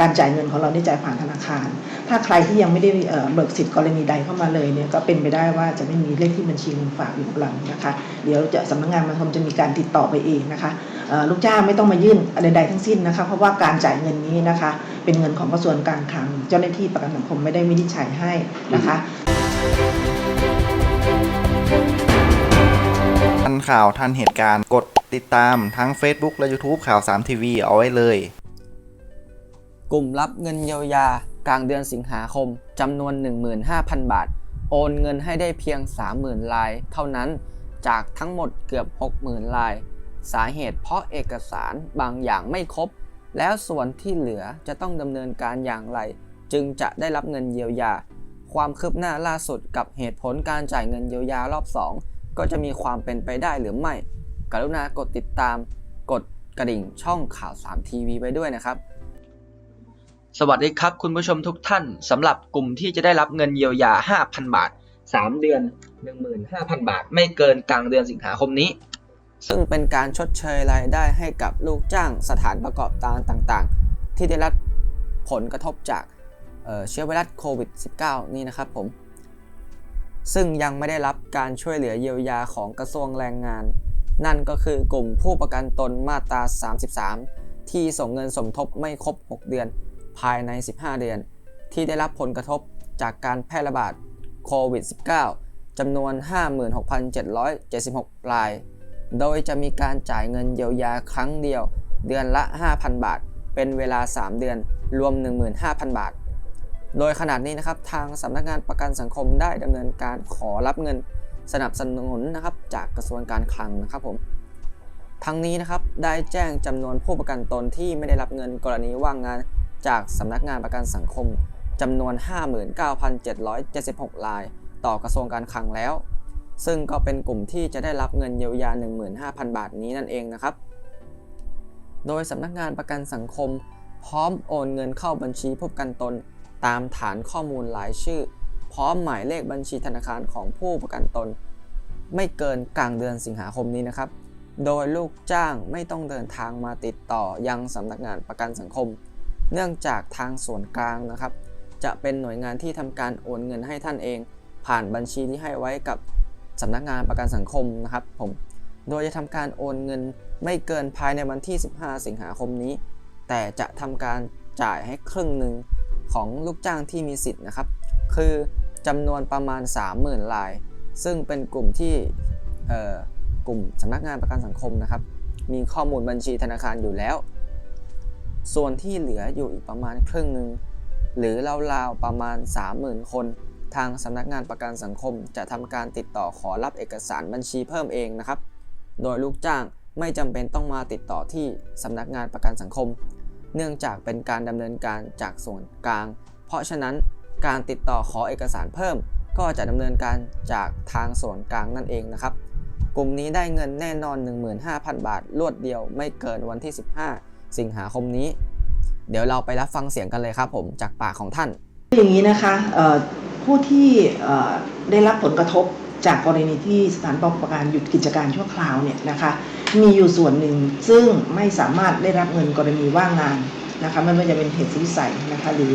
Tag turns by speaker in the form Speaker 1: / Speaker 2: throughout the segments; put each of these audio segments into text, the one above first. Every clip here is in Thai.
Speaker 1: การจ่ายเงินของเราได้จ่ายผ่านธนาคาร ถ้าใครที่ยังไม่ได้เบิกสิทธิ์กรณีใดเข้ามาเลยเนี่ยก็เป็นไปได้ว่าจะไม่มีเลขที่บัญชีเงินฝากอยู่กับเรานะคะ เดี๋ยวจะสำนักงานมันคงจะมีการติดต่อไปเองนะคะลูกจ้างไม่ต้องมายื่นใดๆทั้งสิ้นนะคะ เพราะว่าการจ่ายเงินนี้นะคะ เป็นเงินของกระทรวงการคลัง เจ้าหน้าที่ประกันสังคมไม่ได้วินิจฉัยให้นะคะ
Speaker 2: ทันข่าวทันเหตุการณ์กดติดตามทั้ง Facebook และ YouTube ข่าว3ทีวีเอาไว้เลย
Speaker 3: กลุ่มรับเงินเยียวยากลางเดือนสิงหาคมจำนวน 15,000 บาท โอนเงินให้ได้เพียง 30,000 ลาย เท่านั้นจากทั้งหมดเกือบ 60,000 ลาย สาเหตุเพราะเอกสารบางอย่างไม่ครบ แล้วส่วนที่เหลือจะต้องดำเนินการอย่างไร จึงจะได้รับเงินเยียวยา ความคืบหน้าล่าสุดกับเหตุผลการจ่ายเงินเยียวยารอบ 2 ก็จะมีความเป็นไปได้หรือไม่ กรุณากดติดตาม กดกระดิ่งช่องข่าว 3 ทีวีไว้ด้วยนะครับ
Speaker 4: สวัสดีครับคุณผู้ชมทุกท่านสำหรับกลุ่มที่จะได้รับเงินเยียวยา 5,000 บาท 3 เดือน 15,000 บาท ไม่เกินกลางเดือนสิงหาคมนี้
Speaker 3: ซึ่งเป็นการชดเชยรายได้ให้กับลูกจ้างสถานประกอบการต่างๆ ที่ได้รับผลกระทบจากเอ่อเชื้อไวรัสโควิด -19 นี่นะครับผม ซึ่งยังไม่ได้รับการช่วยเหลือเยียวยาของกระทรวงแรงงาน นั่นก็คือกลุ่มผู้ประกันตนมาตรา 33 ที่ส่งเงินสมทบไม่ครบ 6 เดือน ภายใน 15 เดือน ที่ได้รับผลกระทบจากการแพร่ระบาดโควิด -19 จำนวน 56,776 ราย โดยจะมีการจ่ายเงินเยียวยาครั้งเดียว เดือนละ 5,000 บาท เป็นเวลา 3 เดือน รวม 15,000 บาท โดยขนาดนี้นะครับ ทางสำนักงานประกันสังคมได้ดำเนินการขอรับเงินสนับสนุนนะครับจากกระทรวงการคลังนะครับผมทั้งนี้นะครับได้แจ้งจำนวนผู้ประกันตนที่ไม่ได้รับเงินกรณีว่างงาน จากสำนักงานประกันสังคมจำนวน 59,776 ราย ต่อกระทรวงการคลังแล้ว ซึ่งก็เป็นกลุ่มที่จะได้รับเงินเยียวยา 15,000 บาทนี้นั่นเองนะครับ โดยสำนักงานประกันสังคม พร้อมโอนเงินเข้าบัญชีผู้ประกันตน ตามฐานข้อมูลหลายชื่อ พร้อมหมายเลขบัญชีธนาคารของผู้ประกันตน ไม่เกินกลางเดือนสิงหาคมนี้นะครับ โดยลูกจ้างไม่ต้องเดินทางมาติดต่อยังสำนักงานประกันสังคม เนื่องจากทางส่วนกลางนะครับ จะเป็นหน่วยงานที่ทำการโอนเงินให้ท่านเอง ผ่านบัญชีที่ให้ไว้กับสำนักงานประกันสังคมนะครับผมโดยจะทำการโอนเงินไม่เกินภายในวันที่ 15 สิงหาคมนี้ แต่จะทำการจ่ายให้ครึ่งหนึ่งของลูกจ้างที่มีสิทธิ์นะครับ คือจำนวนประมาณ 30,000ราย ซึ่งเป็นกลุ่มที่กลุ่มสำนักงานประกันสังคมนะครับ มีข้อมูลบัญชีธนาคารอยู่แล้ว ส่วนที่เหลืออยู่อีกประมาณครึ่งหนึ่งหรือราวๆประมาณ 30,000 คน ทางสำนักงานประกันสังคมจะทำการติดต่อขอรับเอกสารบัญชีเพิ่มเองนะครับ โดยลูกจ้างไม่จำเป็นต้องมาติดต่อที่สำนักงานประกันสังคม เนื่องจากเป็นการดำเนินการจากส่วนกลาง เพราะฉะนั้นการติดต่อขอเอกสารเพิ่ม ก็จะดำเนินการจากทางส่วนกลางนั่นเองนะครับ กลุ่มนี้ได้เงินแน่นอน 15,000 บาทรวดเดียวไม่เกินวันที่ 15 สิงหาคมนี้ เดี๋ยวเราไปรับฟังเสียงกันเลยครับผมจากปากของท่าน
Speaker 1: อย่างนี้นะคะผู้ที่ได้รับผลกระทบจากกรณีที่สถานประกอบการหยุดกิจการชั่วคราวเนี่ยนะคะมีอยู่ส่วนหนึ่งซึ่งไม่สามารถได้รับเงินกรณีว่างงานนะคะไม่ว่าจะเป็นเหตุสุวิสัยนะคะหรือ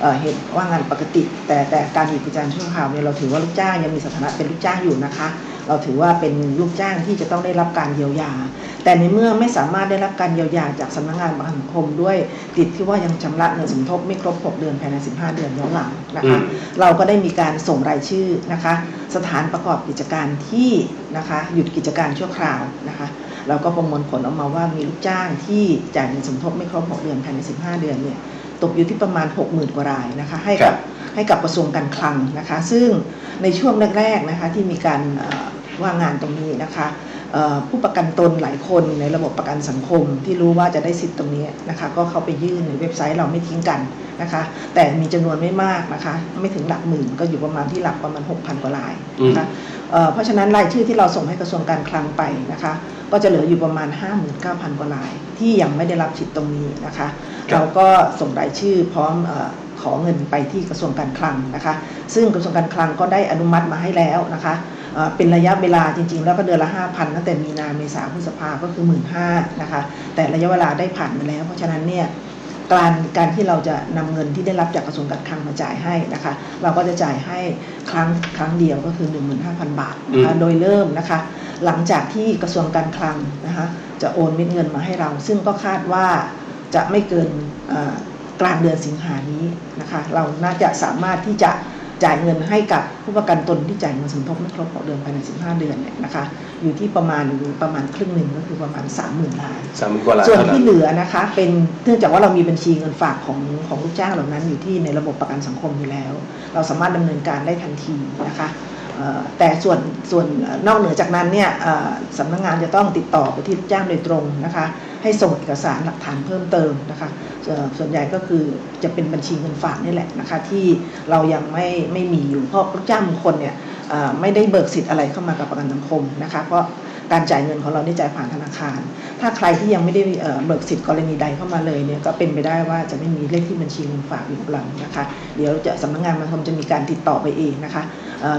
Speaker 1: เอ่อเหตุว่างงานปกติ แต่แต่การหยุดกิจการชั่วคราวเนี่ยเราถือว่าลูกจ้างยังมีสถานะเป็นลูกจ้างอยู่นะคะ เราถือว่าเป็นลูกจ้างที่จะต้องได้รับการเยียวยา แต่ในเมื่อไม่สามารถได้รับการเยียวยาจากสำนักงานประกันสังคมด้วย ติดที่ว่ายังชำระเงินสมทบไม่ครบ 6 เดือนภายใน 15 เดือนย้อนหลังนะคะเราก็ได้มีการส่งรายชื่อนะคะ สถานประกอบกิจการที่นะคะหยุดกิจการชั่วคราวนะคะเราก็ประมวลผลออกมาว่ามีลูกจ้างที่จ่ายเงินสมทบไม่ครบ 6 เดือนภายใน 15 เดือนเนี่ยตกอยู่ที่ประมาณ 60,000 กว่ารายนะคะให้กับ ให้กับกระทรวงการคลังนะคะ ซึ่งในช่วงแรกๆนะคะที่มีการเอ่อว่างงานตรงนี้นะคะเอ่อผู้ประกันตนหลายคนในระบบประกันสังคมที่รู้ว่าจะได้สิทธิ์ตรงนี้นะคะก็เข้าไปยื่นในเว็บไซต์เราไม่ทิ้งกันนะคะแต่มีจำนวนไม่มากนะคะไม่ถึงหลักหมื่นก็อยู่ประมาณที่หลักประมาณ 6,000 กว่ารายนะคะเอ่อเพราะฉะนั้นรายชื่อที่เราส่งให้กระทรวงการคลังไปนะคะก็จะเหลืออยู่ประมาณ 59,000 กว่าราย ที่ยังไม่ได้รับสิทธิ์ตรงนี้นะคะเราก็ส่งรายชื่อพร้อมเออ ขอเงินไปที่กระทรวงการคลังนะคะ ซึ่งกระทรวงการคลังก็ได้อนุมัติมาให้แล้วนะคะเอ่อเป็นระยะเวลาจริง ๆ แล้วก็เดือนละ 5,000ตั้งแต่มีนาเมษาพฤษภาก็คือ1 5ื่นนะคะ แต่ระยะเวลาได้ผ่านมาแล้ว เพราะฉะนั้นเนี่ยการการที่เราจะนำเงินที่ได้รับจากกระทรวงการคลังมาจ่ายให้นะคะ เราก็จะจ่ายให้ครั้งครั้งเดียวก็คือ 15,000 บาทนะคะ
Speaker 5: อืม
Speaker 1: โดยเริ่มนะคะ หลังจากที่กระทรวงการคลังนะคะจะโอนเม็ดเงินมาให้เรา ซึ่งก็คาดว่าจะไม่เกินเอ่อ กลางเดือนสิงหานี้นะคะ เราน่าจะสามารถที่จะจ่ายเงินให้กับผู้ประกันตนที่จ่ายเงินสมทบไม่ครบ6เดือนภายใน 15 เดือนเนี่ยนะคะอยู่ที่ประมาณประมาณครึ่งหนึ่งก็คือประมาณ 30,000ล้าน
Speaker 5: สามหมื่นกว่าล้าน
Speaker 1: ส่วน
Speaker 5: เท่านั้
Speaker 1: ที่
Speaker 5: น
Speaker 1: เหลือนะคะเป็นเนื่องจากว่าเรามีบัญชีเงินฝากของของลูกจ้างเหล่านั้นอยู่ที่ในระบบประกันสังคมอยู่แล้ว เราสามารถดำเนินการได้ทันทีนะคะเอ่อแต่ส่วนส่วนนอกเหนือจากนั้นเนี่ยเอ่อสำนักงานจะต้องติดต่อไปที่ลูกจ้างโดยตรงนะคะ ให้ส่งเอกสารหลักฐานเพิ่มเติมนะคะส่วนใหญ่ก็คือจะเป็นบัญชีเงินฝากนี่แหละนะคะที่เรายังไม่ไม่มีอยู่เพราะลูกจ้างบางคนเนี่ยไม่ได้เบิกสิทธิ์อะไรเข้ามากับประกันสังคมนะคะเพราะ การจ่ายเงินของเราได้จ่ายผ่านธนาคาร ถ้าใครที่ยังไม่ได้เบิกสิทธิ์กรณีใดเข้ามาเลยเนี่ยก็เป็นไปได้ว่าจะไม่มีเลขที่บัญชีเงินฝากอยู่กับเรานะคะ เดี๋ยวจะสำนักงานมันคงจะมีการติดต่อไปเองนะคะ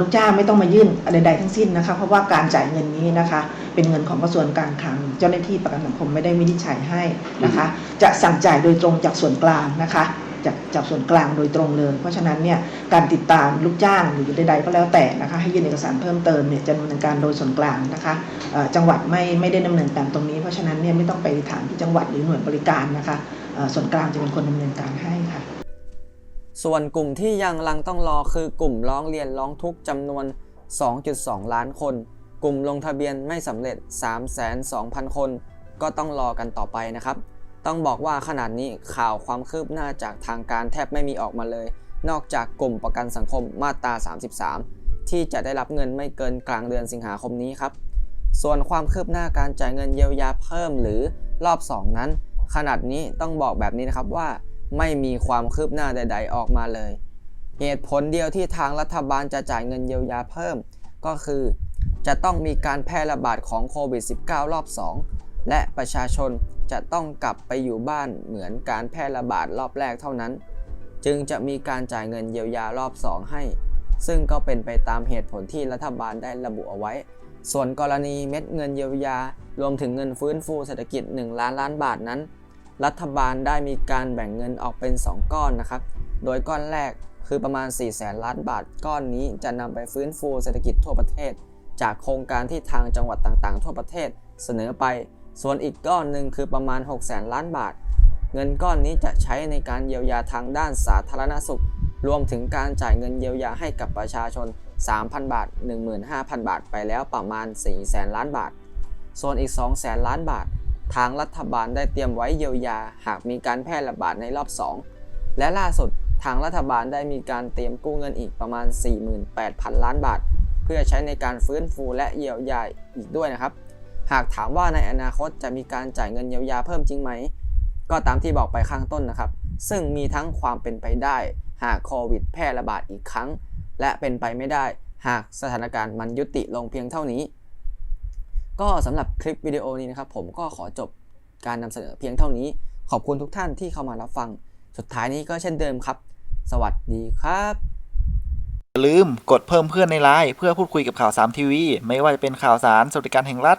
Speaker 1: ลูกจ้างไม่ต้องมายื่นใดๆทั้งสิ้นนะคะ เพราะว่าการจ่ายเงินนี้นะคะ เป็นเงินของกระทรวงการคลัง เจ้าหน้าที่ประกันสังคมไม่ได้วินิจฉัยให้นะคะ จะสั่งจ่ายโดยตรงจากส่วนกลางนะคะ จากจากส่วนกลางโดยตรงเลย เพราะฉะนั้นเนี่ยการติดตามลูกจ้างหรือใดๆก็แล้วแต่นะคะให้ยื่นเอกสารเพิ่มเติมเนี่ยจะดำเนินการโดยส่วนกลางนะคะจังหวัดไม่ไม่ได้ดำเนินการตรงนี้ เพราะฉะนั้นเนี่ยไม่ต้องไปถามที่จังหวัดหรือหน่วยบริการนะคะส่วนกลางจะเป็นคนดำเนินการให้ค่ะ
Speaker 3: ส่วนกลุ่มที่ยังลังต้องรอคือกลุ่มร้องเรียนร้องทุกข์จำนวน 2.2 ล้านคน กลุ่มลงทะเบียนไม่สำเร็จ302,000 คน ก็ต้องรอกันต่อไปนะครับ ต้องบอกว่าขนาดนี้ข่าวความคืบหน้าจากทางการแทบไม่มีออกมาเลย นอกจากกลุ่มประกันสังคมมาตรา 33 ที่จะได้รับเงินไม่เกินกลางเดือนสิงหาคมนี้ครับ ส่วนความคืบหน้าการจ่ายเงินเยียวยาเพิ่มหรือรอบ 2 นั้น ขนาดนี้ต้องบอกแบบนี้นะครับว่า ไม่มีความคืบหน้าใด ๆ ออกมาเลย เหตุผลเดียวที่ทางรัฐบาลจะจ่ายเงินเยียวยาเพิ่ม ก็คือ จะต้องมีการแพร่ระบาดของโควิด -19 รอบ 2 และประชาชน จะต้องกลับไปอยู่บ้านเหมือนการแพร่ระบาดรอบแรกเท่านั้น จึงจะมีการจ่ายเงินเยียวยารอบ 2 ให้ ซึ่งก็เป็นไปตามเหตุผลที่รัฐบาลได้ระบุเอาไว้ ส่วนกรณีเม็ดเงินเยียวยารวมถึงเงินฟื้นฟูเศรษฐกิจ 1 ล้านล้านบาทนั้น รัฐบาลได้มีการแบ่งเงินออกเป็น 2 ก้อนนะครับ โดยก้อนแรกคือประมาณ4แสนล้านบาท ก้อนนี้จะนำไปฟื้นฟูเศรษฐกิจทั่วประเทศ จากโครงการที่ทางจังหวัดต่างๆ ทั่วประเทศเสนอไป ส่วนอีกก้อนหนึ่งคือประมาณ6แสนล้านบาท เงินก้อนนี้จะใช้ในการเยียวยาทางด้านสาธารณสุข รวมถึงการจ่ายเงินเยียวยาให้กับประชาชน 3,000 บาท 15,000 บาทไปแล้วประมาณ4แสนล้านบาท ส่วนอีก2แสนล้านบาท ทางรัฐบาลได้เตรียมไว้เยียวยา หากมีการแพร่ระบาดในรอบ 2 และล่าสุดทางรัฐบาลได้มีการเตรียมกู้เงินอีกประมาณ 48,000 ล้านบาท เพื่อใช้ในการฟื้นฟูและเยียวยาอีกด้วยนะครับ หากถามว่าในอนาคตจะมีการจ่ายเงินเยียวยาเพิ่มจริงไหม ก็ตามที่บอกไปข้างต้นนะครับ ซึ่งมีทั้งความเป็นไปได้ หากโควิดแพร่ระบาดอีกครั้ง และเป็นไปไม่ได้ หากสถานการณ์มันยุติลงเพียงเท่านี้ ก็สำหรับคลิปวิดีโอนี้นะครับ ผมก็ขอจบการนำเสนอเพียงเท่านี้ ขอบคุณทุกท่านที่เข้ามารับฟัง สุดท้ายนี้ก็เช่นเดิมครับ สวัสดีครับ
Speaker 2: อย่าลืมกดเพิ่มเพื่อนในไลน์เพื่อพูดคุยกับข่าว3ทีวีไม่ว่าจะเป็นข่าวสารสวัสดิการแห่งรัฐ